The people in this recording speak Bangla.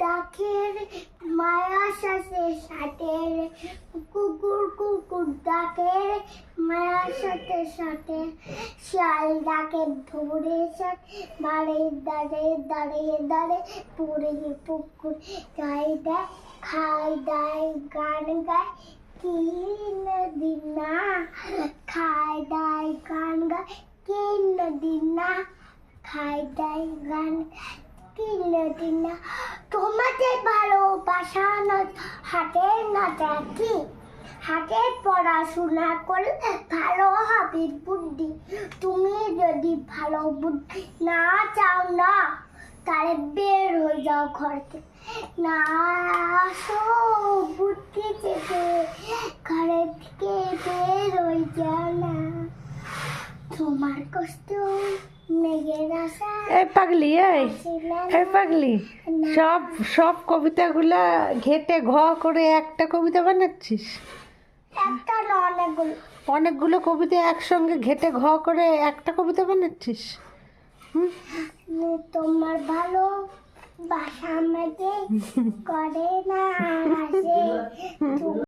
ডাকের মায়া সাথে সাথে, কুকুর কুকুর ডাকের মায়া সাথে সাথে শিয়াল ডাকে ধরে সাথে বাড়ি দাঁড়িয়ে দাঁড়িয়ে দাঁড়িয়ে পুরে পুকুর গাই দেয় খাই দায়, গান গায়। কি নদী না খাই দায়, গান গায়। কি নদী না খাই দায়, গান কি নদী না তোমাদের ভালোবাসা না দেখি? পড়াশোনা ভালো হবে বুদ্ধি। তুমি যদি ভালো বুদ্ধি না চাও না, তাহলে বের হয়ে যাও ঘর থেকে না বুদ্ধি থেকে, ঘরের থেকে বের হয়ে যাও না। তোমার কষ্ট এই পাগলি এই এই পাগলি সব সব কবিতাগুলা ঘেটে ঘ করে একটা কবিতা বানাচ্ছিস? অনেকগুলো অনেকগুলো কবিতা একসঙ্গে ঘেটে ঘ করে একটা কবিতা বানাচ্ছিস? তোমার ভালো বাসা আমাদের করে না